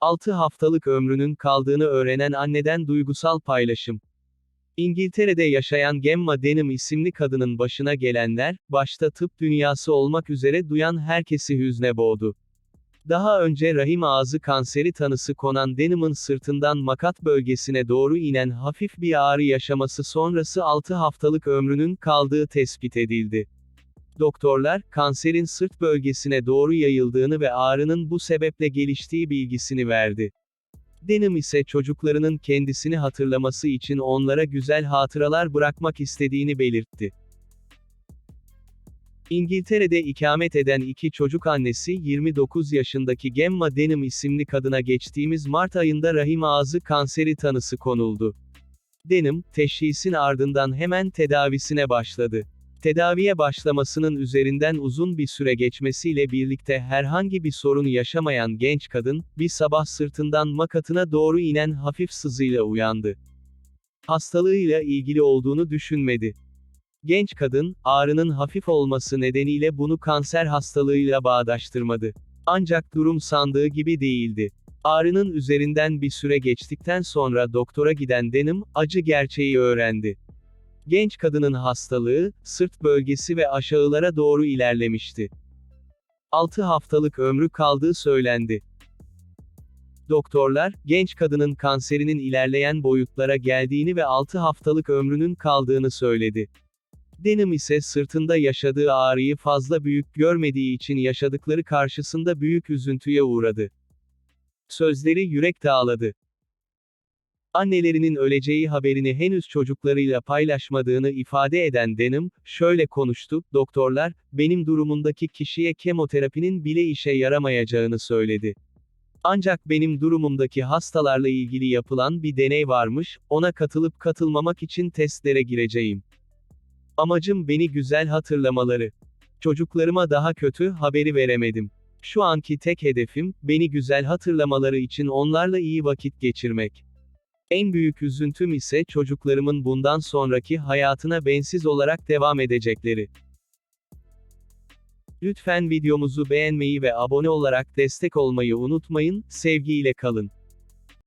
6 haftalık ömrünün kaldığını öğrenen anneden duygusal paylaşım. İngiltere'de yaşayan Gemma Denham isimli kadının başına gelenler, başta tıp dünyası olmak üzere duyan herkesi hüzne boğdu. Daha önce rahim ağzı kanseri tanısı konan Denham'ın sırtından makat bölgesine doğru inen hafif bir ağrı yaşaması sonrası 6 haftalık ömrünün kaldığı tespit edildi. Doktorlar, kanserin sırt bölgesine doğru yayıldığını ve ağrının bu sebeple geliştiği bilgisini verdi. Denham ise çocuklarının kendisini hatırlaması için onlara güzel hatıralar bırakmak istediğini belirtti. İngiltere'de ikamet eden iki çocuk annesi 29 yaşındaki Gemma Denham isimli kadına geçtiğimiz Mart ayında rahim ağzı kanseri tanısı konuldu. Denham, teşhisin ardından hemen tedavisine başladı. Tedaviye başlamasının üzerinden uzun bir süre geçmesiyle birlikte herhangi bir sorun yaşamayan genç kadın, bir sabah sırtından makatına doğru inen hafif sızıyla uyandı. Hastalığıyla ilgili olduğunu düşünmedi. Genç kadın, ağrının hafif olması nedeniyle bunu kanser hastalığıyla bağdaştırmadı. Ancak durum sandığı gibi değildi. Ağrının üzerinden bir süre geçtikten sonra doktora giden Denham, acı gerçeği öğrendi. Genç kadının hastalığı, sırt bölgesi ve aşağılara doğru ilerlemişti. 6 haftalık ömrü kaldığı söylendi. Doktorlar, genç kadının kanserinin ilerleyen boyutlara geldiğini ve 6 haftalık ömrünün kaldığını söyledi. Denham ise sırtında yaşadığı ağrıyı fazla büyük görmediği için yaşadıkları karşısında büyük üzüntüye uğradı. Sözleri yürek dağladı. Annelerinin öleceği haberini henüz çocuklarıyla paylaşmadığını ifade eden Denham, şöyle konuştu, doktorlar, benim durumundaki kişiye kemoterapinin bile işe yaramayacağını söyledi. Ancak benim durumumdaki hastalarla ilgili yapılan bir deney varmış, ona katılıp katılmamak için testlere gireceğim. Amacım beni güzel hatırlamaları. Çocuklarıma daha kötü haberi veremedim. Şu anki tek hedefim, beni güzel hatırlamaları için onlarla iyi vakit geçirmek. En büyük üzüntüm ise çocuklarımın bundan sonraki hayatına bensiz olarak devam edecekleri. Lütfen videomuzu beğenmeyi ve abone olarak destek olmayı unutmayın, sevgiyle kalın.